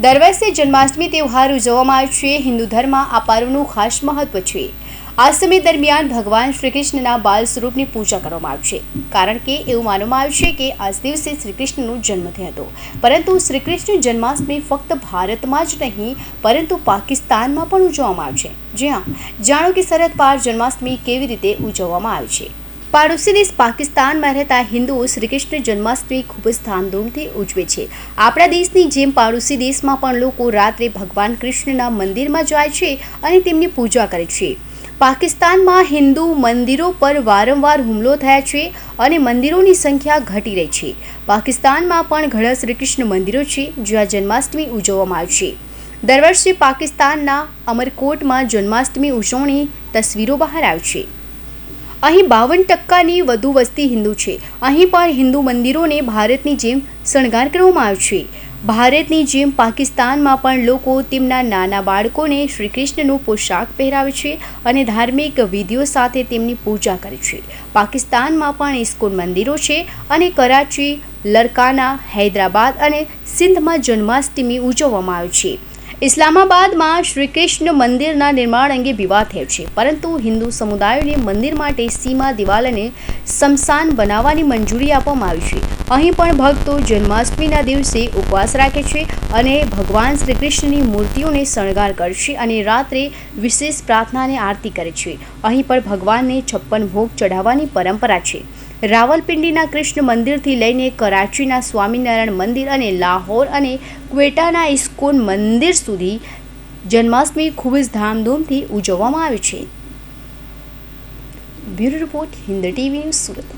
દર વર્ષે જન્માષ્ટમી તહેવાર ઉજવવામાં આવે છે. હિન્દુ ધર્મમાં આ પર્વનું ખાસ મહત્વ છે. આ સમય દરમિયાન ભગવાન શ્રી કૃષ્ણના બાલ સ્વરૂપની પૂજા કરવામાં આવે છે. કારણ કે એવું માનવામાં આવે છે કે આ દિવસે શ્રી કૃષ્ણનો જન્મ થયો હતો. પરંતુ શ્રી કૃષ્ણ જન્માષ્ટમી ફક્ત ભારતમાં જ નહીં, પરંતુ પાકિસ્તાનમાં પણ ઉજવવામાં આવે છે. જ્યાં જાણો કે સરહદ પાર જન્માષ્ટમી કેવી રીતે ઉજવવામાં આવે છે. પાડોશી દેશ પાકિસ્તાનમાં રહેતા હિન્દુઓ શ્રી કૃષ્ણ જન્માષ્ટમી ખૂબ જ ધામધૂમથી ઉજવે છે. આપણા દેશની જેમ પાડોશી દેશમાં પણ લોકો રાત્રે ભગવાન કૃષ્ણના મંદિરમાં જાય છે અને તેમની પૂજા કરે છે. પાકિસ્તાનમાં હિન્દુ મંદિરો પર વારંવાર હુમલો થયા છે અને મંદિરોની સંખ્યા ઘટી રહી છે. પાકિસ્તાનમાં પણ ઘણા શ્રીકૃષ્ણ મંદિરો છે જ્યાં જન્માષ્ટમી ઉજવવામાં આવે છે. દર વર્ષે પાકિસ્તાનના અમરકોટમાં જન્માષ્ટમી ઉજવણી તસવીરો બહાર આવે છે. અહીં બાવન ટકાની વધુ વસ્તી હિન્દુ છે. અહીં પણ હિન્દુ મંદિરોને ભારતની જેમ શણગાર કરવામાં આવ્યો છે. ભારતની જેમ પાકિસ્તાનમાં પણ લોકો તેમના નાના બાળકોને શ્રી કૃષ્ણનો પોશાક પહેરાવે છે અને ધાર્મિક વિધિઓ સાથે તેમની પૂજા કરે છે. પાકિસ્તાનમાં પણ ઇસ્કોન મંદિરો છે અને કરાચી, લરકાના, હૈદરાબાદ અને સિંધમાં જન્માષ્ટમી ઉજવવામાં આવે છે. ઇસ્લામાબાદમાં શ્રી કૃષ્ણ મંદિરના નિર્માણ અંગે વિવાદ થયો છે. પરંતુ હિન્દુ સમુદાયોને મંદિર માટે સીમા દિવાલને સ્મશાન બનાવવાની મંજૂરી આપવામાં આવી છે. અહીં પણ ભક્તો જન્માષ્ટમીના દિવસે ઉપવાસ રાખે છે અને ભગવાન શ્રી કૃષ્ણની મૂર્તિઓને શણગાર કરશે અને રાત્રે વિશેષ પ્રાર્થના અને આરતી કરે છે. અહીં પણ ભગવાનને છપ્પન ભોગ ચઢાવવાની પરંપરા છે. રાવલપિંડીના કૃષ્ણ મંદિરથી લઈને કરાચીના સ્વામિનારાયણ મંદિર અને લાહોર અને ક્વેટાના ઇસ્કોન મંદિર સુધી જન્માષ્ટમી ખૂબ જ ધામધૂમથી ઉજવવામાં આવે છે. Bureau report Hind TV Surat.